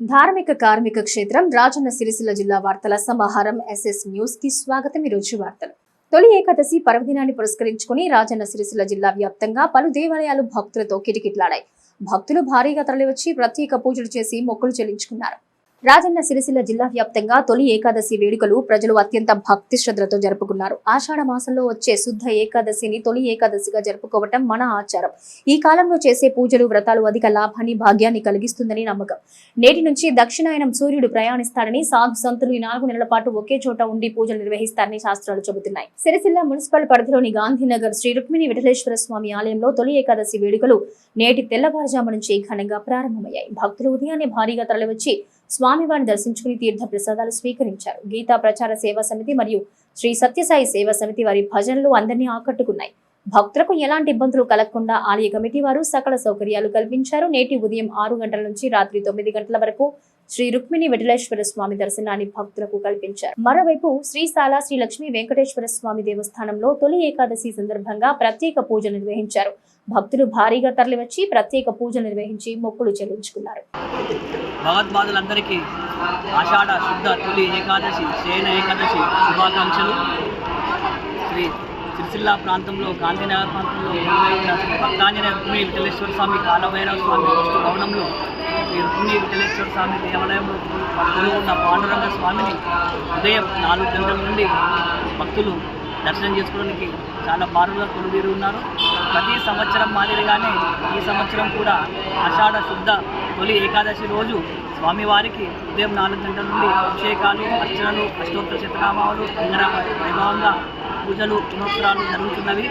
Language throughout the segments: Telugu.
ధార్మిక కార్మిక క్షేత్రం రాజన్న సిరిసిల్ల జిల్లా వార్తల సమాహారం ఎస్ఎస్ న్యూస్కి స్వాగతం. ఈ రోజు వార్తలు. తొలి ఏకాదశి పర్వదినాన్ని పురస్కరించుకుని రాజన్న సిరిసిల్ల జిల్లా వ్యాప్తంగా పలు దేవాలయాలు భక్తులతో కిటికిట్లాడాయి. భక్తులు భారీగా తరలివచ్చి ప్రత్యేక పూజలు చేసి మొక్కులు చెల్లించుకున్నారు. రాజన్న సిరిసిల్ల జిల్లా వ్యాప్తంగా తొలి ఏకాదశి వేడుకలు ప్రజలు అత్యంత భక్తి శ్రద్ధలతో జరుపుకున్నారు. ఆషాఢ మాసంలో వచ్చే శుద్ధ ఏకాదశిని తొలి ఏకాదశిగా జరుపుకోవటం మన ఆచారం. ఈ కాలంలో చేసే పూజలు వ్రతాలు అధిక లాభాన్ని భాగ్యాన్ని కలిగిస్తుందని నమ్మకం. నేటి నుంచి దక్షిణాయనం సూర్యుడు ప్రయాణిస్తాడని సాధు సంతులు ఈ నాలుగు నెలల పాటు ఒకే చోట ఉండి పూజలు నిర్వహిస్తారని శాస్త్రాలు చెబుతున్నాయి. సిరిసిల్ల మున్సిపల్ పరిధిలోని గాంధీనగర్ శ్రీ రుక్మిణి విఠలేశ్వర స్వామి ఆలయంలో తొలి ఏకాదశి వేడుకలు నేటి తెల్లవారుజాము నుంచి ఘనంగా ప్రారంభమయ్యాయి. భక్తులు ఉదయాన్నే భారీగా తరలివచ్చి స్వామివారిని దర్శించుకుని తీర్థ ప్రసాదాలు స్వీకరించారు. గీతా ప్రచార సేవా సమితి మరియు శ్రీ సత్యసాయి సేవా సమితి వారి భజనలు అందరినీ ఆకట్టుకున్నాయి. భక్తులకు ఎలాంటి ఇబ్బందులు కలగకుండా ఆలయ కమిటీ వారు సకల సౌకర్యాలు కల్పించారు. నేటి ఉదయం ఆరు గంటల నుంచి రాత్రి తొమ్మిది గంటల వరకు శ్రీ రుక్మిణి వెటలేశ్వర స్వామి దర్శనాన్ని భక్తులకు కల్పించారు. మరోవైపు శ్రీశాల శ్రీ లక్ష్మీ వెంకటేశ్వర స్వామి దేవస్థానంలో తొలి ఏకాదశి సందర్భంగా ప్రత్యేక పూజలు నిర్వహించారు. భక్తులు భారీగా తరలివచ్చి ప్రత్యేక పూజలు నిర్వహించి మొక్కులు చెల్లించుకున్నారు. భగవద్పాదులందరికీ ఆషాఢ శుద్ధ తొలి ఏకాదశి శయన ఏకాదశి శుభాకాంక్షలు. శ్రీ సిరిసిల్ల ప్రాంతంలో గాంధీనగర్ ప్రాంతంలో భక్తాంజనేయ రుక్మిణి విఠలేశ్వర స్వామి కాలభైరవ స్వామి వస్తు భవనంలో శ్రీ రుక్మిణి విఠలేశ్వర స్వామి దేవాలయంలో భక్తులు ఉన్న పాండురంగ స్వామిని ఉదయం నాలుగు గంటల నుండి భక్తులు దర్శనం చేసుకోవడానికి చాలా బారుగా కొలువీరు ఉన్నారు. ప్రతి సంవత్సరం మాదిరిగానే ఈ సంవత్సరం కూడా ఆషాఢ శుద్ధ తొలి ఏకాదశి రోజు స్వామివారికి ఉదయం నాలుగు గంటల నుండి అభిషేకాలు అర్చనలు అష్టోత్తర శతనామాలు అంగరంగ వైభవంగా పూజలు పునోత్తరాలు జరుగుతున్నవి.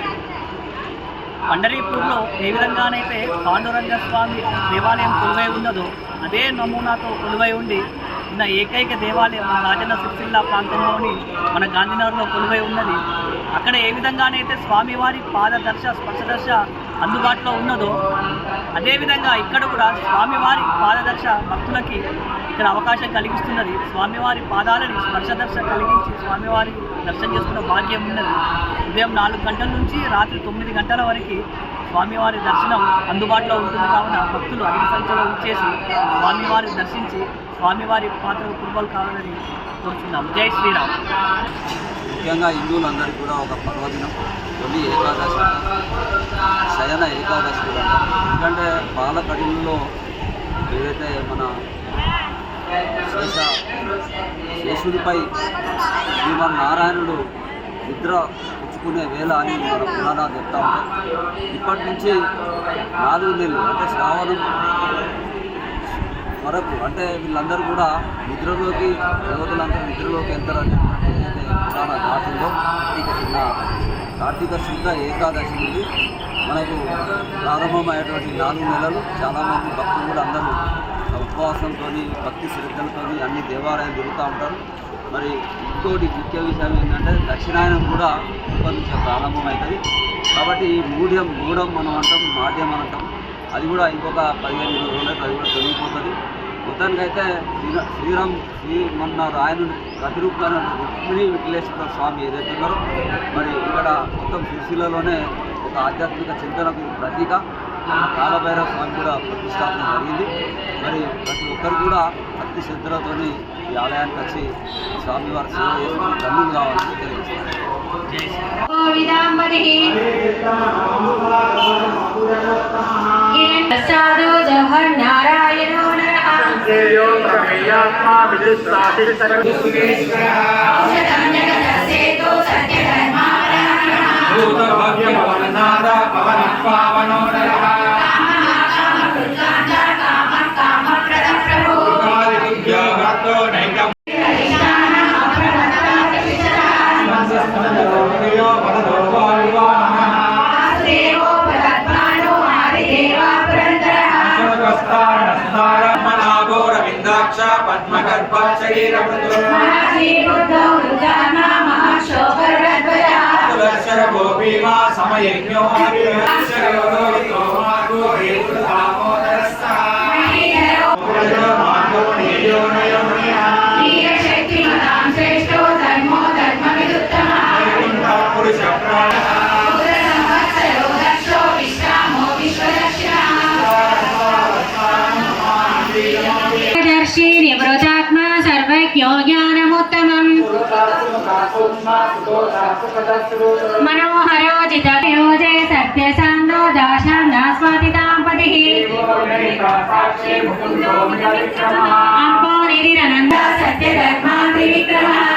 పండరీపూర్లో ఏ విధంగానైతే పాండురంగ స్వామి దేవాలయం కొలువై ఉన్నదో అదే నమూనాతో కొలువై ఉండి ఉన్న ఏకైక దేవాలయం మన రాజన్న సిరిసిల్ల ప్రాంతంలోని మన గాంధీనగర్లో కొలువై ఉన్నది. అక్కడ ఏ విధంగానైతే స్వామివారి పాదదర్శ స్పర్శదర్శ అందుబాటులో ఉన్నదో అదేవిధంగా ఇక్కడ కూడా స్వామివారి పాదదర్శ భక్తులకి ఇక్కడ అవకాశం కలిగిస్తున్నది. స్వామివారి పాదాలని స్పర్శదర్శ కలిగించి స్వామివారి దర్శనం చేసుకున్న భాగ్యం ఉన్నది. ఉదయం నాలుగు గంటల నుంచి రాత్రి తొమ్మిది గంటల వరకు స్వామివారి దర్శనం అందుబాటులో ఉంటుంది కావున భక్తులు అధిక సంఖ్యలో వచ్చేసి స్వామివారిని దర్శించి స్వామివారి పాత్ర కుటుంబాలు కావాలని కోరుతున్నాం జై శ్రీరామ్. ముఖ్యంగా హిందువులందరికీ కూడా ఒక పర్వదినం తొలి ఏకాదశి శయన ఏకాదశి కూడా ఎందుకంటే బాలకడిలో ఏదైతే మన శేష శేషుడిపై శ్రీమన్నారాయణుడు నిద్ర పుచ్చుకునే వేళ అని మన పురాణాలు చెప్తా ఉంటాయి. ఇప్పటి నుంచి నాలుగు నెలలు అంటే శ్రావణం వరకు అంటే వీళ్ళందరూ కూడా నిద్రలోకి దేవతలంతా నిద్రలోకి వెళ్తారని ఏదైతే పురాణ ఘాటులో చిన్న కార్తీక శుద్ధ ఏకాదశి నుండి మనకు ప్రారంభమయ్యేటువంటి నాలుగు నెలలు చాలామంది భక్తులు కూడా అందరూ ఉపవాసంతో భక్తి శ్రద్ధలతో అన్ని దేవాలయాలు తిరుగుతూ ఉంటారు. మరి ఇంకోటి ముఖ్య విషయం ఏంటంటే దక్షిణాయనం కూడా ఇప్పటి ప్రారంభమవుతుంది కాబట్టి ఈ మూఢ్యం మూఢం మనం అంటాం మాధ్యం అంటాం. అది కూడా ఇంకొక పదిహేను ఇరవై రోజులకి అది కూడా తొలగిపోతుంది. మొత్తానికైతే శ్రీరా శ్రీరామ్ శ్రీ మొన్న ఆయన ప్రతిరూపణ రుక్మిణి విఠలేశ్వర స్వామి ఏదైతే ఉన్నారో మరి ఇక్కడ మొత్తం సిరిసిల్లలోనే ఒక ఆధ్యాత్మిక చింతనకు ప్రతీక. కాలభైరవ స్వామి కూడా ప్రతిష్టాపన జరిగింది. మరి ప్రతి ఒక్కరు కూడా భక్తి శ్రద్ధలతోని ఈ ఆలయానికి వచ్చి స్వామివారి సేవ చేసుకుని ధన్యులు కావాలని తెలియజేస్తారు జై శ్రీరామ్ సాధు జవహర్ నారాయణో మహాశోభరధ్వజः దర్శన గోపీమా సమయజ్ఞో منوجے سب شام دراہ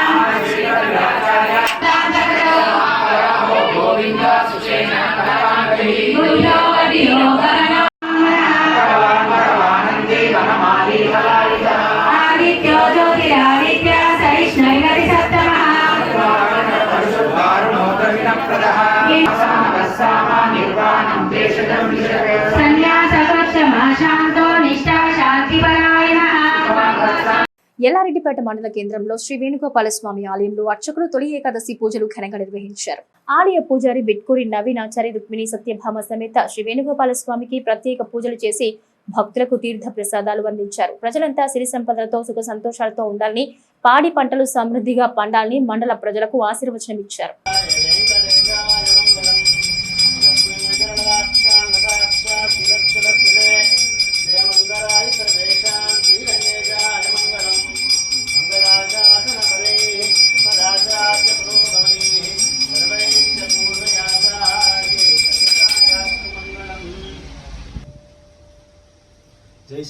ఎల్లారెడ్డిపేట మండల కేంద్రంలో శ్రీ వేణుగోపాల స్వామి ఆలయంలో అర్చకులు తొలి ఏకాదశి పూజలు ఘనంగా నిర్వహించారు. ఆలయ పూజారి బిట్కూరి నవీనాచారి రుక్మిణి సత్యభామ సమేత శ్రీ వేణుగోపాల స్వామికి ప్రత్యేక పూజలు చేసి భక్తులకు తీర్థ ప్రసాదాలు అందించారు. ప్రజలంతా సిరి సంపదలతో సుఖ సంతోషాలతో ఉండాలని పాడి పంటలు సమృద్ధిగా పండాలని మండల ప్రజలకు ఆశీర్వచనం ఇచ్చారు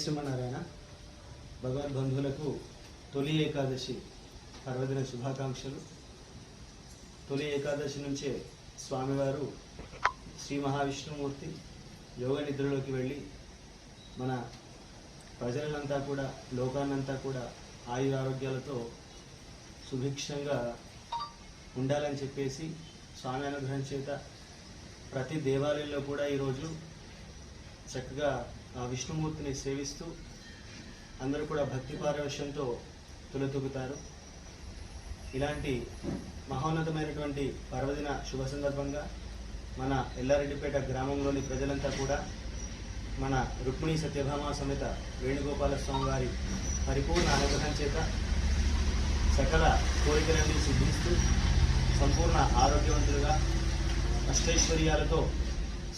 జై శ్రీమన్నారాయణ భగవద్బంధువులకు తొలి ఏకాదశి పర్వదిన శుభాకాంక్షలు. తొలి ఏకాదశి నుంచే స్వామివారు శ్రీ మహావిష్ణుమూర్తి యోగ నిద్రలోకి వెళ్ళి మన ప్రజలంతా కూడా లోకాన్నంతా కూడా ఆయురారోగ్యాలతో సుభిక్షంగా ఉండాలని చెప్పేసి స్వామి అనుగ్రహం చేత ప్రతి దేవాలయంలో కూడా ఈరోజు చక్కగా ఆ విష్ణుమూర్తిని సేవిస్తూ అందరూ కూడా భక్తి పారవశ్యంతో తులతూగుతారు. ఇలాంటి మహోన్నతమైనటువంటి పర్వదిన శుభ సందర్భంగా మన ఎల్లారెడ్డిపేట గ్రామంలోని ప్రజలంతా కూడా మన రుక్మిణి సత్యభామ సమేత వేణుగోపాల స్వామి వారి పరిపూర్ణ అనుగ్రహం చేత సకల కోరికలన్నీ సిద్ధిస్తూ సంపూర్ణ ఆరోగ్యవంతులుగా అష్టైశ్వర్యాలతో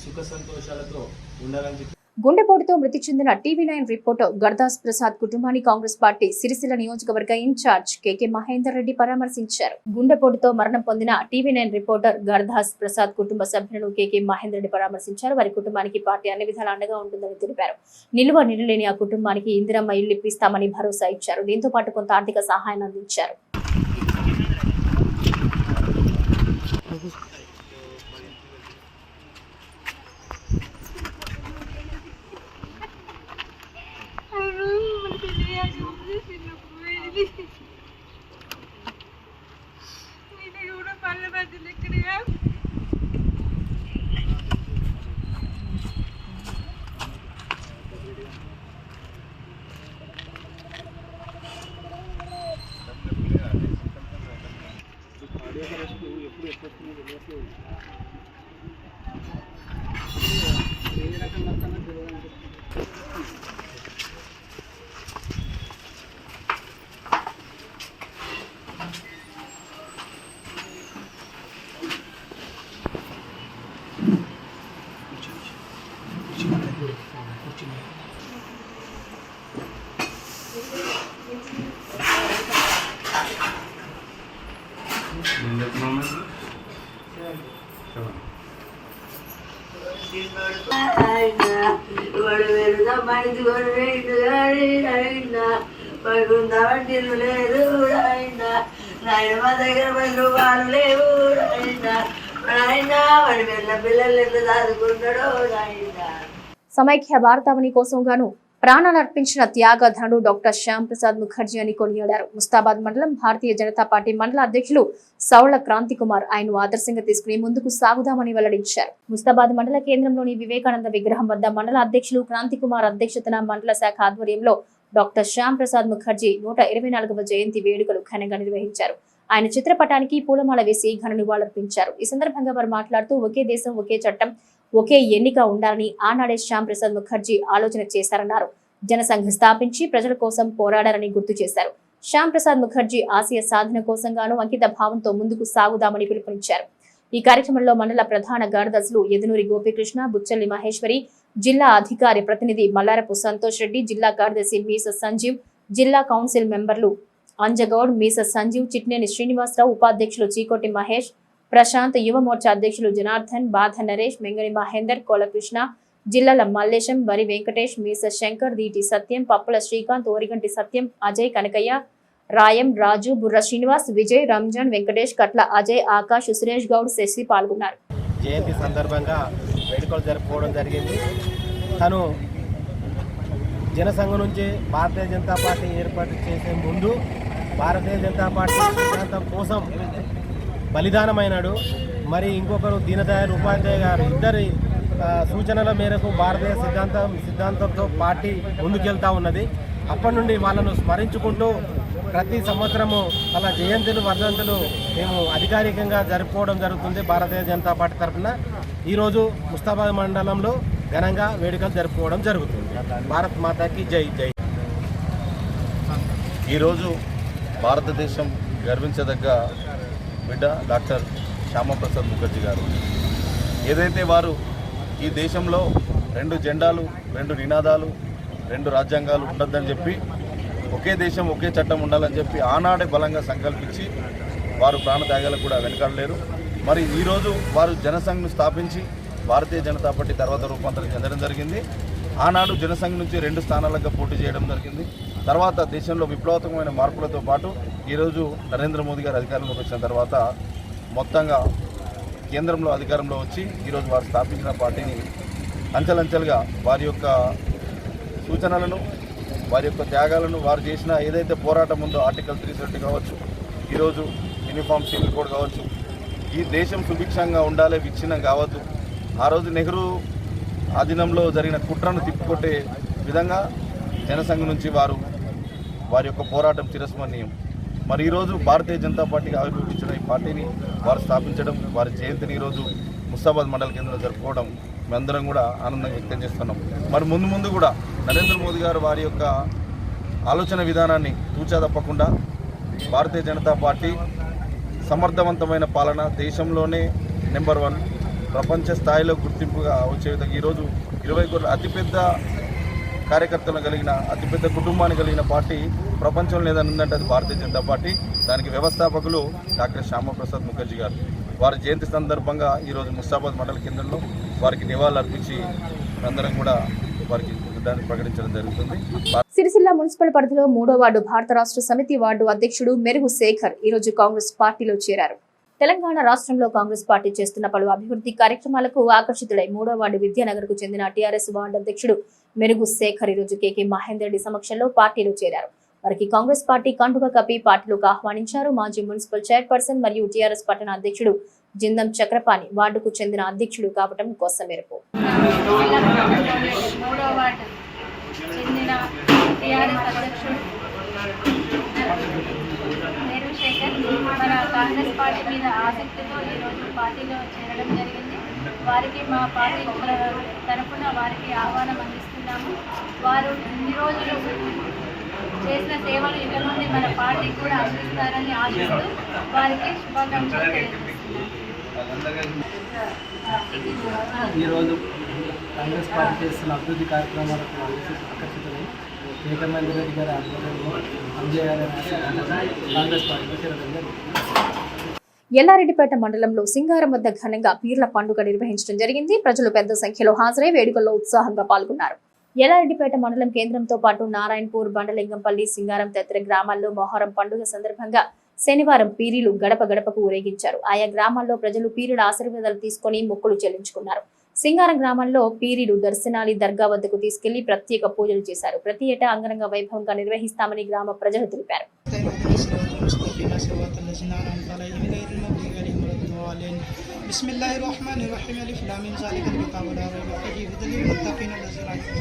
సుఖ సంతోషాలతో ఉండాలని చెప్పి గుండెపోటుతో మృతి చెందిన TV nine reporter Gardas Prasad కుటుంబాన్ని కాంగ్రెస్ పార్టీ సిరిసిల్ల నియోజకవర్గ ఇన్ఛార్జ్ కెకే మహేందర్ రెడ్డి పరామర్శించారు. గుండెపోటుతో మరణం పొందిన TV nine reporter Gardas Prasad కుటుంబ సభ్యులను కెకే మహేందర్ రెడ్డి పరామర్శించారు. వారి కుటుంబానికి పార్టీ అన్ని విధాల అండగా ఉంటుందని తెలిపారు. నిలువ నిలలేని ఆ కుటుంబానికి ఇందిరమ్మ ఇల్లు ఇప్పిస్తామని భరోసా ఇచ్చారు. దీంతో పాటు కొంత ఆర్థిక సహాయాన్ని అందించారు. ఆయన వెళ్తా మనిషి అయినా వేయండు లేదు అయినా నాయన మా దగ్గర వాళ్ళు వాళ్ళు లేవు అయినా ఆయన వాడు వెళ్ళ పిల్లలు ఎట్లా దాదుకుంటాడో ఆయన సమైక్య వార్తావని కోసం గాను ప్రాణాలు అర్పించిన త్యాగధనుడు డాక్టర్ శ్యామ్ ప్రసాద్ ముఖర్జీ అని కొనియాడారు. ముస్తాబాద్ మండలం భారతీయ జనతా పార్టీ మండల అధ్యక్షులు సౌళ క్రాంతి కుమార్ ఆయన ఆదర్శంగా తీసుకుని ముందుకు సాగుదామని వెల్లడించారు. ముస్తాబాద్ మండల కేంద్రంలోని వివేకానంద విగ్రహం వద్ద మండల అధ్యక్షులు క్రాంతి కుమార్ అధ్యక్షతన మండల శాఖ ఆధ్వర్యంలో డాక్టర్ శ్యామ్ ప్రసాద్ ముఖర్జీ నూట ఇరవై నాలుగవ జయంతి వేడుకలు ఘనంగా నిర్వహించారు. ఆయన చిత్రపటానికి పూలమాల వేసి ఘన నివాళులర్పించారు. ఈ సందర్భంగా వారు మాట్లాడుతూ ఒకే దేశం ఒకే చట్టం. ఒకే ఎన్నిక ఉండాలని ఆనాడే శ్యామ్ ప్రసాద్ ముఖర్జీ ఆలోచన చేశారన్నారు. జనసంఘ స్థాపించి ప్రజల కోసం పోరాడారని గుర్తు చేశారు. శ్యామ్ ప్రసాద్ ముఖర్జీ ఆశయ సాధన కోసం గాను అంకిత భావంతో ముందుకు సాగుదామని పిలుపునిచ్చారు. ఈ కార్యక్రమంలో మండల ప్రధాన కార్యదర్శులు యదునూరి గోపికృష్ణ బుచ్చల్లి మహేశ్వరి జిల్లా అధికారి ప్రతినిధి మల్లారపు సంతోష్ రెడ్డి జిల్లా కార్యదర్శి మీస సంజీవ్ జిల్లా కౌన్సిల్ మెంబర్లు అంజగౌడ్ మీస సంజీవ్ చిట్నేని శ్రీనివాసరావు ఉపాధ్యక్షులు చీకోటి మహేష్ ప్రశాంత్ యువ మోర్చా అధ్యక్షులు జనార్దన్ బాధ నరేష్ మెంగని మహేందర్ కోలకృష్ణ జిల్లాల మల్లేశం వరి వెంకటేష్ మీస శంకర్ దీటి సత్యం పప్పుల శ్రీకాంత్ ఓరిగంటి సత్యం అజయ్ కనకయ్య రాయం రాజు బుర్ర శ్రీనివాస్ విజయ్ రంజాన్ వెంకటేష్ కట్ల అజయ్ ఆకాష్ సురేష్ గౌడ్ శశి పాల్గొన్నారు. జయంతి సందర్భంగా వేడుకలు జరుపుకోవడం జరిగింది. తను జనసంఘం నుంచి భారతీయ జనతా పార్టీ ఏర్పాటు చేసే ముందు భారతీయ జనతా పార్టీ సిద్ధాంతం కోసం బలిదానమైనాడు. మరి ఇంకొకరు దీనదయాళ్ ఉపాధ్యాయ గారు ఇద్దరి సూచనల మేరకు భారతీయ సిద్ధాంతం సిద్ధాంతంతో పార్టీ ముందుకెళ్తా ఉన్నది. అప్పటి నుండి వాళ్ళను స్మరించుకుంటూ ప్రతి సంవత్సరము అలా జయంతులు వర్ధంతులు మేము అధికారికంగా జరుపుకోవడం జరుగుతుంది భారతీయ జనతా పార్టీ తరఫున. ఈరోజు ముస్తాబాద్ మండలంలో ఘనంగా వేడుకలు జరుపుకోవడం జరుగుతుంది. భారత్ మాతాకి జై జై. ఈరోజు భారతదేశం గర్వించదగ్గ బిడ్డ డాక్టర్ శ్యామప్రసాద్ ముఖర్జీ గారు. ఏదైతే వారు ఈ దేశంలో రెండు జెండాలు రెండు నినాదాలు రెండు రాజ్యాంగాలు ఉండొద్దని చెప్పి ఒకే దేశం ఒకే చట్టం ఉండాలని చెప్పి ఆనాడే బలంగా సంకల్పించి వారు ప్రాణత్యాగాలకు కూడా వెనకాడలేరు. మరి ఈరోజు వారు జనసంఘ్ను స్థాపించి భారతీయ జనతా పార్టీ తర్వాత రూపాంతరం చెందడం జరిగింది. ఆనాడు జనసంఘ్ నుంచి రెండు స్థానాలుగా పోటీ చేయడం జరిగింది. తర్వాత దేశంలో విప్లవాత్మకమైన మార్పులతో పాటు ఈరోజు నరేంద్ర మోదీ గారు అధికారంలోకి వచ్చిన తర్వాత మొత్తంగా కేంద్రంలో అధికారంలో వచ్చి ఈరోజు వారు స్థాపించిన పార్టీని అంచెలంచెలుగా వారి యొక్క సూచనలను వారి యొక్క త్యాగాలను వారు చేసిన ఏదైతే పోరాటం ఉందో ఆర్టికల్ త్రీ సెవెంటీ కావచ్చు ఈరోజు యూనిఫామ్ సివిల్ కోడ్ కావచ్చు ఈ దేశం సుభిక్షంగా ఉండాలి విచ్ఛిన్నం కావద్దు. ఆ రోజు నెహ్రూ ఆధీనంలో జరిగిన కుట్రను తిప్పికొట్టే విధంగా జనసంఘ నుంచి వారు వారి యొక్క పోరాటం చిరస్మరణీయం మరి ఈరోజు భారతీయ జనతా పార్టీకి ఆవిర్భవించిన ఈ పార్టీని వారు స్థాపించడం వారి జయంతిని ఈరోజు ముస్తాబాద్ మండల కేంద్రంలో జరుపుకోవడం మేమందరం కూడా ఆనందంగా వ్యక్తం చేస్తున్నాం. మరి ముందు ముందు కూడా నరేంద్ర మోదీ గారు వారి యొక్క ఆలోచన విధానాన్ని తూచా తప్పకుండా భారతీయ జనతా పార్టీ సమర్థవంతమైన పాలన దేశంలోనే నెంబర్ వన్ ప్రపంచ స్థాయిలో గుర్తింపుగా వచ్చే విధంగా ఈరోజు ఇరవై కోట్ల అతిపెద్ద కార్యకర్తలను కలిగిన అతిపెద్ద కుటుంబాన్ని కలిగిన పార్టీ ప్రపంచంలో ఏదైనా ఉందంటే అది భారతీయ జనతా పార్టీ. దానికి వ్యవస్థాపకులు డాక్టర్ శ్యామప్రసాద్ ముఖర్జీ గారు. వారి జయంతి సందర్భంగా ఈరోజు ముస్తాబాద్ మండల కేంద్రంలో వారికి నివాళులు అర్పించి అందరం కూడా వారికి దాన్ని ప్రకటించడం జరుగుతుంది. సిరిసిల్ల మున్సిపల్ పరిధిలో మూడో వార్డు భారత రాష్ట్ర సమితి వార్డు అధ్యక్షుడు మెరుగు శేఖర్ ఈ రోజు కాంగ్రెస్ పార్టీలో చేరారు. తెలంగాణ రాష్ట్రంలో కాంగ్రెస్ పార్టీ చేస్తున్న పలు అభివృద్ధి కార్యక్రమాలకు ఆకర్షితుడై మూడో వార్డు విద్యానగర్కు చెందిన టీఆర్ఎస్ వార్డు అధ్యక్షుడు మెరుగు శేఖర్ ఈ రోజు కేకే మహేందర్ రెడ్డి సమక్షంలో పార్టీలో చేరారు. వారికి కాంగ్రెస్ పార్టీ కండువ కప్పి పార్టీలోకి ఆహ్వానించారు. మాజీ మున్సిపల్ చైర్పర్సన్ మరియు టీఆర్ఎస్ పట్టణ అధ్యక్షుడు జిందం చక్రపాణి వార్డుకు చెందిన అధ్యక్షుడు కావటం కోసం మేరకు మన కాంగ్రెస్ పార్టీ మీద ఆసక్తితో ఈరోజు పార్టీలో చేరడం జరిగింది వారికి మా పార్టీ తరఫున వారికి ఆహ్వానం అందిస్తున్నాము వారు ఇన్ని రోజులు చేసిన సేవలు ఇక నుండి మన పార్టీకి కూడా అందిస్తారని ఆశిస్తూ వారికి శుభాకాంక్షలు ఈరోజు కాంగ్రెస్ పార్టీ చేస్తున్న అభివృద్ధి కార్యక్రమాలకు ఆకర్షితులై ఏకమేంద్ర రెడ్డి గారి ఆధ్వర్యంలో ఆశీర్వాదంతో కాంగ్రెస్ పార్టీలో చేరడం జరిగింది. ఎల్లారెడ్డిపేట మండలంలో సింగారం వద్ద ఘనంగా పీర్ల పండుగ నిర్వహించడం జరిగింది. ప్రజలు పెద్ద సంఖ్యలో హాజరై వేడుకల్లో ఉత్సాహంగా పాల్గొన్నారు. ఎల్లారెడ్డిపేట మండలం కేంద్రంతో పాటు నారాయణపూర్ బండలింగంపల్లి సింగారం తదితర గ్రామాల్లో మొహరం పండుగ సందర్భంగా శనివారం పీరీలు గడప గడపకు ఊరేగించారు ఆయా గ్రామాల్లో ప్రజలు పీరుల ఆశీర్వాదాలు తీసుకొని మొక్కులు చెల్లించుకున్నారు సింగారం గ్రామంలో పీరీలు దర్శనాలి దర్గా వద్దకు తీసుకెళ్లి ప్రత్యేక పూజలు చేశారు ప్రతి ఏటా అంగరంగ వైభవంగా నిర్వహిస్తామని గ్రామ ప్రజలు తెలిపారు بسم الله الرحمن الرحيم الف لام ميم ذلك الكتاب لا ريب فيه هدى للمتقين الذين يؤمنون بالغيب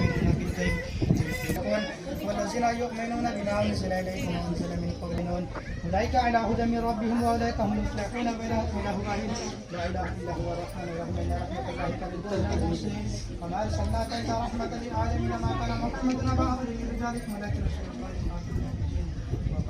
sila yok may nung nabinahan sila ilay kumaon sila min Panginoon. Ulaika ala huda min rabbihim wa ulaika humul muflihun wa ila ilahi rahim. La ilaha illa huwa rahmanur rahim la rahmatullahi kalidun al muslim. Wa ma arsalnaka illa rahmatan lil alamin ma kana muhammadun aba'ahu lil rijalik malakin rasulullah.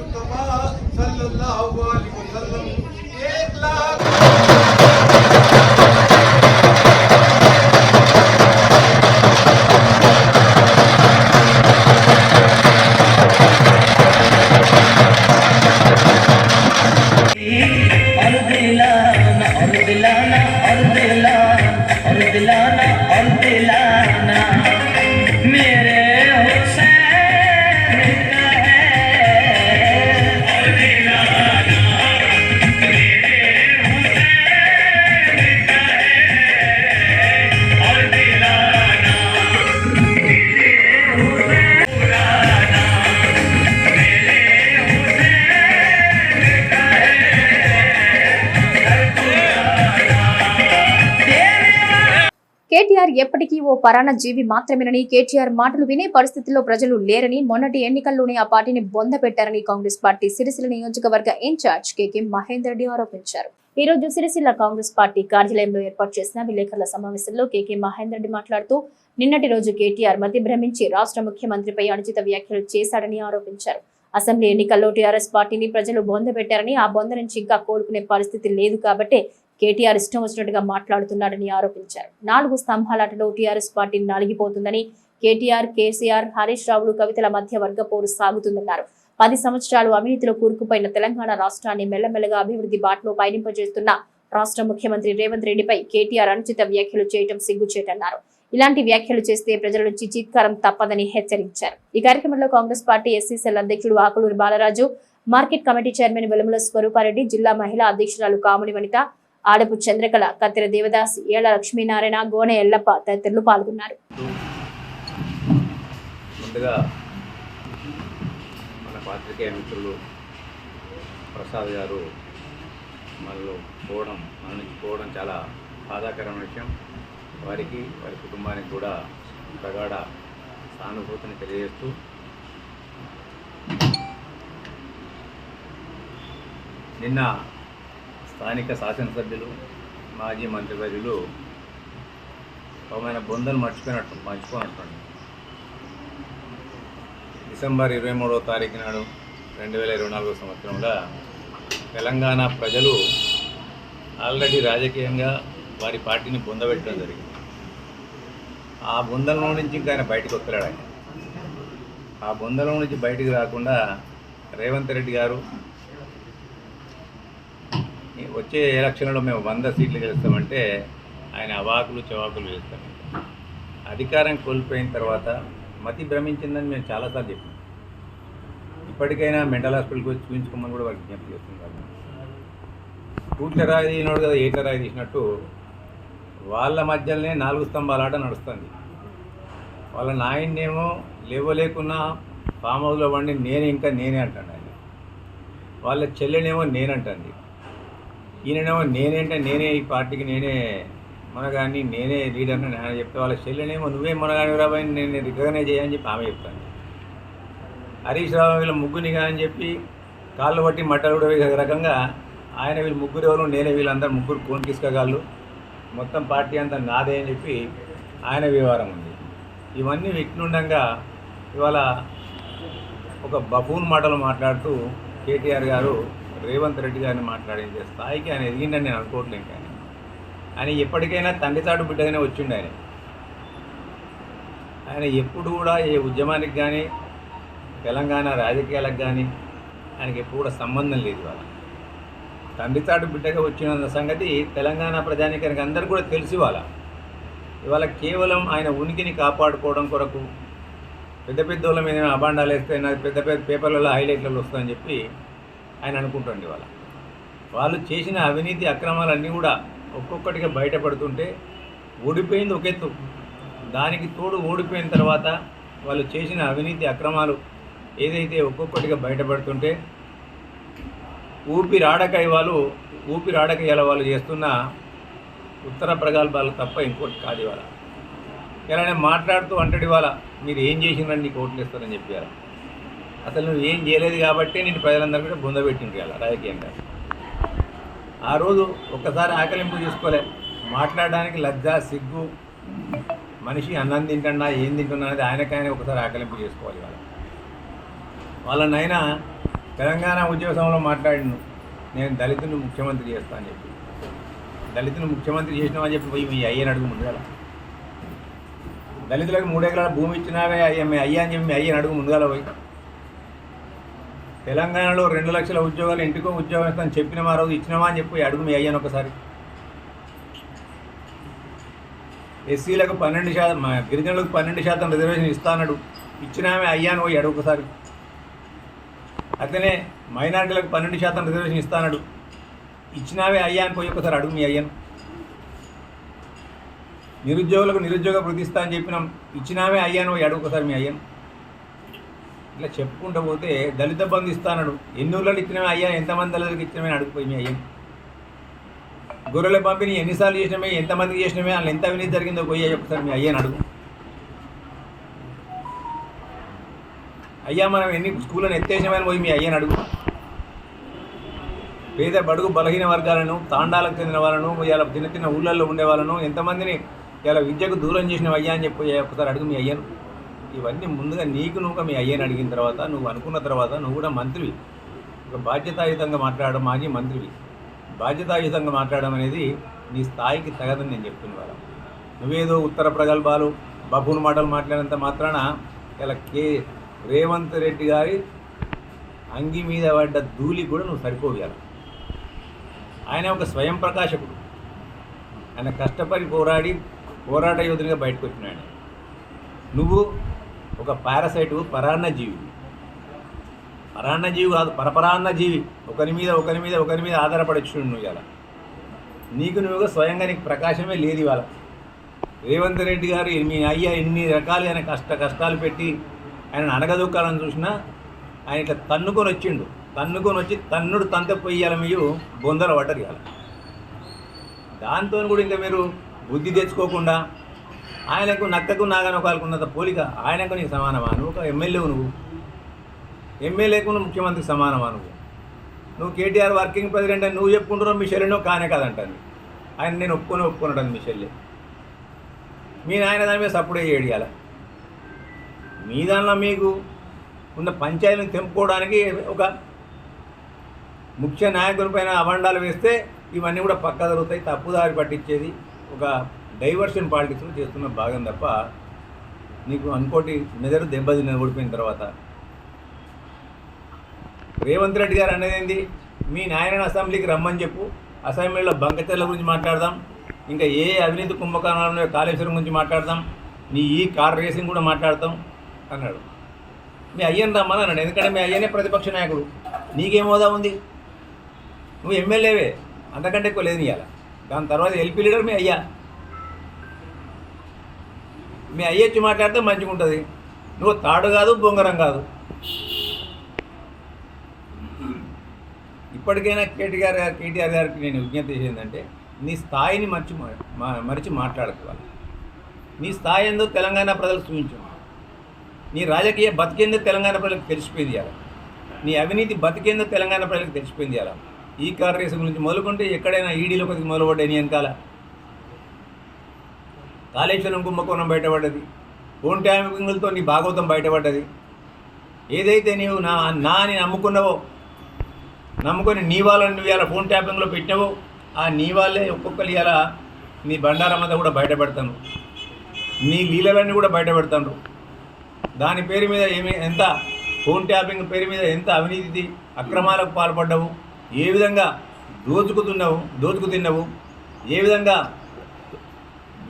ಉತ್ತಮ కేటీఆర్ ఎప్పటికీ ఓ పరాణ జీవి మాత్రమేనని కేటీఆర్ మాటలు వినే పరిస్థితిలో ప్రజలు లేరని మొన్నటి ఎన్నికల్లోనే ఆ పార్టీని బొంద పెట్టారని కాంగ్రెస్ పార్టీ సిరిసిల్ల నియోజకవర్గ ఇన్ఛార్జ్ కేకే మహేందర్ రెడ్డి ఆరోపించారు. ఈ రోజు సిరిసిల్ల కాంగ్రెస్ పార్టీ కార్యాలయంలో ఏర్పాటు చేసిన విలేకరుల సమావేశంలో కేకే మహేందర్ రెడ్డి మాట్లాడుతూ నిన్నటి రోజు కేటీఆర్ మతి భ్రమించి రాష్ట్ర ముఖ్యమంత్రిపై అనుచిత వ్యాఖ్యలు చేశాడని ఆరోపించారు. అసెంబ్లీ ఎన్నికల్లో టీఆర్ఎస్ పార్టీని ప్రజలు బొంద పెట్టారని ఆ బొంద నుంచి ఇంకా కోలుకునే పరిస్థితి లేదు కాబట్టి కేటీఆర్ ఇష్టం వచ్చినట్టుగా మాట్లాడుతున్నాడని ఆరోపించారు. నాలుగు స్తంభాలాటలో టీఆర్ఎస్ పార్టీ నలిగిపోతుందని కేటీఆర్ కేసీఆర్ హరీష్ రావులు కవితల మధ్య వర్గ పోరు సాగుతుందన్నారు. పది సంవత్సరాలు అవినీతిలో కూరుకుపోయిన తెలంగాణ రాష్ట్రాన్ని మెల్లమెల్లగా అభివృద్ధి బాటలో పయనింపజేస్తున్న రాష్ట్ర ముఖ్యమంత్రి రేవంత్ రెడ్డిపై కేటీఆర్ అనుచిత వ్యాఖ్యలు చేయడం సిగ్గుచేటన్నారు. ఇలాంటి వ్యాఖ్యలు చేస్తే ప్రజల నుంచి చీత్కారం తప్పదని హెచ్చరించారు. ఈ కార్యక్రమంలో కాంగ్రెస్ పార్టీ ఎస్సీసీఎల్ అధ్యక్షుడు Akuluri Balaraju market committee chairman Velumula Swarupa Reddy జిల్లా మహిళా అధ్యక్షురాలు కాముని వనిత ఆడపు చంద్రకళ కత్తెర దేవదాస్ ఏళ్ళ లక్ష్మీనారాయణ గోనె ఎల్లప్ప తదితరులు పాల్గొన్నారు. ముందుగా మన పాత్రికేయ మిత్రులు ప్రసాద్ గారు మనలో పోవడం మన నుంచి పోవడం చాలా బాధాకరమైన విషయం. వారికి వారి కుటుంబానికి కూడా ప్రగాఢ సానుభూతిని తెలియజేస్తూ నిన్న స్థానిక శాసనసభ్యులు మాజీ మంత్రివర్యులు ఆయన బొందలు మర్చిపోయినట్టు మర్చిపోయినట్టు డిసెంబర్ ఇరవై మూడవ తారీఖు నాడు రెండు వేల ఇరవై నాలుగో సంవత్సరంలో తెలంగాణ ప్రజలు ఆల్రెడీ రాజకీయంగా వారి పార్టీని బొందబెట్టడం జరిగింది. ఆ బొందలో నుంచి ఇంకా ఆయన బయటకు వస్తున్నాడు ఆయన. ఆ బొందలో నుంచి బయటికి రాకుండా రేవంత్ రెడ్డి గారు వచ్చే ఎలక్షన్లో మేము వంద సీట్లు గెలుస్తామంటే ఆయన అవాకులు చవాకులు చేస్తాం అధికారం కోల్పోయిన తర్వాత మతి భ్రమించిందని మేము చాలాసార్లు చెప్పాం ఇప్పటికైనా మెంటల్ హాస్పిటల్కి వచ్చి చూపించుకోమని కూడా వాళ్ళకి విజ్ఞప్తి చేస్తున్నారు కూట్ల రాయి తీసినాడు కదా ఏట్ల రాయి తీసినట్టు వాళ్ళ మధ్యలోనే నాలుగు స్తంభాల ఆట నడుస్తుంది. వాళ్ళ నాయన్నేమో లేవలేకున్నా ఫామ్ హౌస్లో వండి నేను ఇంకా నేనే అంటాను ఆయన. వాళ్ళ చెల్లెనేమో నేనంటుంది ఈయననేమో నేనేంటే నేనే ఈ పార్టీకి నేనే మనగాని నేనే లీడర్ని నేను చెప్తే వాళ్ళ చెల్లెనేమో నువ్వే మనగాని రాబాయి నేను రికగ్నైజ్ చేయని చెప్పి ఆమె చెప్తాను హరీష్ రావు వీళ్ళ ముగ్గుని కానీ చెప్పి కాళ్ళు పట్టి మట్టలు కూడా రకంగా ఆయన వీళ్ళు ముగ్గురు ఎవరు నేనే వీళ్ళందరూ ముగ్గురు కోన్ తీసుకగాళ్ళు మొత్తం పార్టీ అంతా నాదే అని చెప్పి ఆయన వ్యవహారం ఉంది. ఇవన్నీ విట్నుండగా ఇవాళ ఒక బఫూన్ మాటలు మాట్లాడుతూ కేటీఆర్ గారు రేవంత్ రెడ్డి గారిని మాట్లాడించే స్థాయికి ఆయన ఎదిగిందని నేను అనుకోవట్లేదు కానీ. ఆయన ఎప్పటికైనా తండ్రి తాడు బిడ్డగానే వచ్చిండు ఆయన. ఆయన ఎప్పుడు కూడా ఏ ఉద్యమానికి కానీ తెలంగాణ రాజకీయాలకు కానీ ఆయనకి ఎప్పుడు కూడా సంబంధం లేదు వాళ్ళ తండ్రి తాడు బిడ్డగా వచ్చిన సంగతి తెలంగాణ ప్రజానికానికి అందరూ కూడా తెలిసి వాళ్ళ ఇవాళ కేవలం ఆయన ఉనికిని కాపాడుకోవడం కొరకు పెద్ద పెద్ద వాళ్ళ మీద అబాండాలు వేస్తే నాకు పెద్ద పెద్ద పేపర్లలో హైలైట్లలో వస్తుందని చెప్పి ఆయన అనుకుంటుండే వాళ్ళ వాళ్ళు చేసిన అవినీతి అక్రమాలన్నీ కూడా ఒక్కొక్కటిగా బయటపడుతుంటే ఓడిపోయింది ఒక ఎత్తు. దానికి తోడు ఓడిపోయిన తర్వాత వాళ్ళు చేసిన అవినీతి అక్రమాలు ఏదైతే ఒక్కొక్కటిగా బయటపడుతుంటే ఊపిరాడక వాళ్ళు ఊపిరాడక ఇలా వాళ్ళు చేస్తున్న ఉత్తర ప్రగల్భాలు తప్ప ఇంకోటి కాదు ఇవాళ. ఇలానే మాట్లాడుతూ అంటడి వాళ్ళ మీరు ఏం చేసినారని నీకు ఓట్లు చెప్పారు అసలు నువ్వు ఏం చేయలేదు కాబట్టి నేను ప్రజలందరూ కూడా బొందబెట్టిండ్రు అలా రాజకీయంగా. ఆ రోజు ఒక్కసారి ఆకలింపు చేసుకోలే. మాట్లాడడానికి లజ్జ సిగ్గు మనిషి అన్నం తింటున్నా ఏం తింటున్నా అనేది ఆయనకైనా ఒకసారి ఆకలింపు చేసుకోవాలి వాళ్ళ వాళ్ళనైనా తెలంగాణ ఉద్యోగ సభలో మాట్లాడిను నేను దళితుని ముఖ్యమంత్రి చేస్తా అని చెప్పి. దళితుని ముఖ్యమంత్రి చేసినామని చెప్పి పోయి మీ అయ్యని అడుగు ముందుగా దళితులకు మూడు ఎకరాల భూమి ఇచ్చినావే అయ్యా మీ అయ్యా అని చెప్పి మీ అయ్యని అడుగు ముందుగా పోయి. తెలంగాణలో రెండు లక్షల ఉద్యోగాలు ఇంటికో ఉద్యోగం ఇస్తాను చెప్పిన మా రోజు ఇచ్చినామా అని చెప్పి అడుగు మీ అయ్యాను ఒకసారి. ఎస్సీలకు పన్నెండు శాతం గిరిజనులకు పన్నెండు శాతం రిజర్వేషన్ ఇస్తానడు ఇచ్చినామే అయ్యాను పోయి అడుగు ఒకసారి. అట్లనే మైనార్టీలకు పన్నెండు శాతం రిజర్వేషన్ ఇస్తానడు ఇచ్చినావే అయ్యా అని పోయి ఒకసారి అడుగు మీ అయ్యాను. నిరుద్యోగులకు నిరుద్యోగ వృద్ధి ఇస్తా అని చెప్పినాం. ఇచ్చినామే అయ్యాను పోయి అడుగు ఒకసారి మీ అయ్యాను. ఇట్లా చెప్పుకుంటూ పోతే దళిత బంధు ఇస్తానడు ఎన్ని ఊళ్ళకి ఇచ్చినమే అయ్యా? ఎంతమంది దళితులకు ఇచ్చినమే అడుగుపోయి మీ అయ్యాను గొర్రెల పంపిణీ ఎన్నిసార్లు చేసినమే ఎంతమందికి చేసినమే వాళ్ళు ఎంత అవినీతి జరిగిందో పోయి ఒకసారి మీ అయ్యాను అడుగు. అయ్యా మనం ఎన్ని స్కూళ్ళని ఎత్తేసినామని పోయి మీ అయ్యాను అడుగు. పేద బడుగు బలహీన వర్గాలను తాండాలకు చెందిన వాళ్ళను ఇలా చిన్న చిన్న ఊళ్ళల్లో ఉండే వాళ్ళను ఎంతమందిని ఇలా విద్యకు దూరం చేసిన అయ్యా అని చెప్పి ఒకసారి అడుగు మీ అయ్యాను. ఇవన్నీ ముందుగా నీకు నువ్వు మీ అయ్యని అడిగిన తర్వాత నువ్వు అనుకున్న తర్వాత నువ్వు కూడా మంత్రివి. ఒక బాధ్యతాయుతంగా మాట్లాడడం మాజీ మంత్రివి. బాధ్యతాయుతంగా మాట్లాడడం అనేది నీ స్థాయికి తగదని నేను చెప్తున్న వాళ్ళ. నువ్వేదో ఉత్తర ప్రగల్భాలు బఫూన్ మాటలు మాట్లాడినంత మాత్రాన ఇలా కే రేవంత్ రెడ్డి గారి అంగి మీద పడ్డ ధూళి కూడా నువ్వు సరిపోయాలి ఆయన ఒక స్వయం ప్రకాశకుడు. ఆయన కష్టపడి పోరాడి పోరాట యోధునిగా బయటకు వచ్చినాడు నువ్వు ఒక పారాసైటు పరాన్నజీవి. పరాన్నజీవి పరాన్న జీవి కాదు పరపరాన్న జీవి ఒకరి మీద ఒకరి మీద ఒకరి మీద ఆధారపడచ్చు నువ్వు ఇలా నీకు నువ్వుగా స్వయంగా నీకు ప్రకాశమే లేదు ఇవాళ. రేవంత్ రెడ్డి గారు మీ అయ్యా ఎన్ని రకాలైన కష్ట కష్టాలు పెట్టి ఆయన అనగదొక్కాలని చూసినా ఆయన ఇట్లా తన్నుకొని వచ్చిండు. తన్నుకొని వచ్చి తన్నుడు తంత పొయ్యాల మీరు బొందల పడ్డరు ఇవాళ దాంతో కూడా ఇంకా మీరు బుద్ధి తెచ్చుకోకుండా ఆయనకు నక్కకు నాగనొకాలకు ఉన్నంత పోలిక ఆయనకు నీకు సమానమా? నువ్వు ఒక ఎమ్మెల్యేవు నువ్వు. ఎమ్మెల్యేకు ముఖ్యమంత్రికి సమానమా నువ్వు? నువ్వు కేటీఆర్ వర్కింగ్ ప్రెసిడెంట్ అని నువ్వు చెప్పుకుంటున్నావు మీ చెల్లెనో కానే కాదంటాను ఆయన నేను ఒప్పుకొని ఒప్పుకున్నాను మీ చెల్లె. మీ నాయన దాని మీద సపోర్ట్ చేయడియాల మీ దానిలో మీకు ఉన్న పంచాయతీని తెంపుకోవడానికి ఒక ముఖ్య నాయకుని పైన అభండాలు వేస్తే ఇవన్నీ కూడా పక్క జరుగుతాయి తప్పుదారి పట్టించేది ఒక డైవర్షన్ పాలిటిక్స్లో చేస్తున్న భాగం తప్ప నీకు అనుకోటి మెదడు దెబ్బతిన్న ఓడిపోయిన తర్వాత. రేవంత్ రెడ్డి గారు అనేది ఏంది? మీ నాయన అసెంబ్లీకి రమ్మని చెప్పు. అసెంబ్లీలో బంకచర్ల గురించి మాట్లాడదాం. ఇంకా ఏ అవినీతి కుంభకోణంలో కాళేశ్వరం గురించి మాట్లాడదాం. నీ ఈ కార్ రేసింగ్ కూడా మాట్లాడతాం అన్నాడు. మీ అయ్యని రమ్మని అన్నాడు. ఎందుకంటే మీ అయ్యనే ప్రతిపక్ష నాయకుడు. నీకేం హోదా ఉంది? నువ్వు ఎమ్మెల్యేవే. అంతకంటే ఎక్కువ లేదు ఇవాళ దాని తర్వాత ఎల్పీ లీడర్ మీ అయ్యా. మీ అయ్యొచ్చి మాట్లాడితే మంచిగా ఉంటుంది నువ్వు తాడు కాదు బొంగరం కాదు. ఇప్పటికైనా కేటీఆర్ గారు కేటీఆర్ గారికి నేను విజ్ఞప్తి చేసిందంటే నీ స్థాయిని మర్చి మా- మరిచి మాట్లాడుకోవాలి. నీ స్థాయి ఏందో తెలంగాణ ప్రజలు చూపించు. నీ రాజకీయ బతికేందో తెలంగాణ ప్రజలకు తెలిసిపోయింది అలా నీ అవినీతి బతికేందో తెలంగాణ ప్రజలకు తెలిసిపోయింది అలా ఈ కార్ రేసు గురించి మొదలుకుంటే ఎక్కడైనా ఈడీలో కొద్దిగా మొదలుపడ్డాయి నీ వెనకాల. కాళేశ్వరం కుంభకోణం బయటపడ్డది. ఫోన్ ట్యాంకులతో నీ భాగవతం బయటపడ్డది. ఏదైతే నీవు నా నా అని నమ్ముకున్నావో నమ్ముకొని నీ వాళ్ళని నువ్వు ఇలా ఫోన్ ట్యాపింగ్లో పెట్టినావో ఆ నీ వాళ్ళే ఒక్కొక్కరు ఇలా నీ బండారమంతా కూడా బయటపెడతాను నీ లీలలన్నీ కూడా బయటపెడతాను దాని పేరు మీద ఏమి ఎంత ఫోన్ ట్యాపింగ్ పేరు మీద ఎంత అవినీతి అక్రమాలకు పాల్పడ్డావు ఏ విధంగా దోచుకుతున్నావు దోచుకు తిన్నావు ఏ విధంగా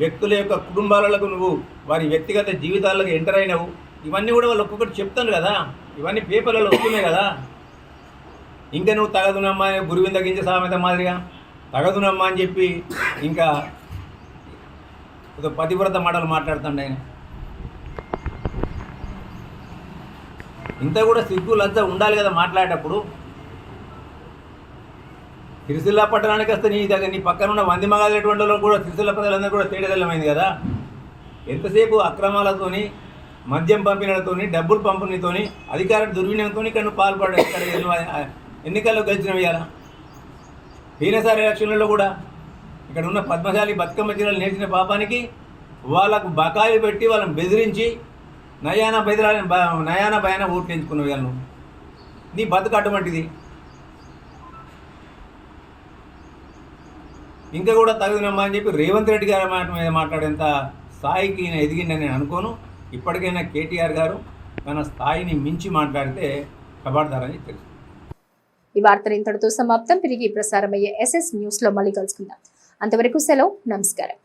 వ్యక్తుల యొక్క కుటుంబాలకు నువ్వు వారి వ్యక్తిగత జీవితాలకు ఎంటర్ అయినవు. ఇవన్నీ కూడా వాళ్ళు ఒక్కొక్కటి చెప్తాను కదా. ఇవన్నీ పేపర్లలో వస్తున్నాయి కదా. ఇంకా నువ్వు తగదునమ్మా గురువింద గింజ సామెత మాదిరిగా. తగదునమ్మా అని చెప్పి ఇంకా ఒక పతివ్రత మాటలు మాట్లాడుతుండే ఆయన. ఇంత కూడా సిగ్గు లజ్జ ఉండాలి కదా మాట్లాడేటప్పుడు. సిరిసిల్ల పట్టణానికి వస్తే నీ దగ్గర నీ పక్కన ఉన్న వంది మగాలేటువంటి వాళ్ళు కూడా సిరిసిల్ల ప్రజలందరూ కూడా తేడదల్లమైంది కదా. ఎంతసేపు అక్రమాలతోని మద్యం పంపిణీలతోని డబ్బులు పంపిణీతోని అధికార దుర్వినియోగంతో ఇక్కడ నువ్వు పాల్పడ ఇక్కడ ఎన్నికల్లో గెలిచిన వేయాలా పోయినసారి ఎలక్షన్లలో కూడా ఇక్కడ ఉన్న పద్మశాలి బతుకమ్మ జిల్లాలు నేర్చిన పాపానికి వాళ్ళకు బకాయిలు పెట్టి వాళ్ళని బెదిరించి నయాన బెదిరాలని నయాన భయాన ఓట్లు ఎంచుకున్న వీళ్ళను నీ బతుకు అటువంటిది. ఇంకా కూడా తగుదనమ్మా అని చెప్పి రేవంత్ రెడ్డి గారి మాట మీద మాట్లాడేంత స్థాయికి ఈయన ఎదిగిందని నేను అనుకోను. ఇప్పటికైనా కేటీఆర్ గారు తన స్థాయిని మించి మాట్లాడితే కబాడతారని తెలుసు. ఈ వార్తలు ఇంతటితో సమాప్తం. తిరిగి ప్రసారమయ్యే ఎస్ఎస్ న్యూస్లో మళ్ళీ కలుసుకుందాం. అంతవరకు సెలవు. నమస్కారం.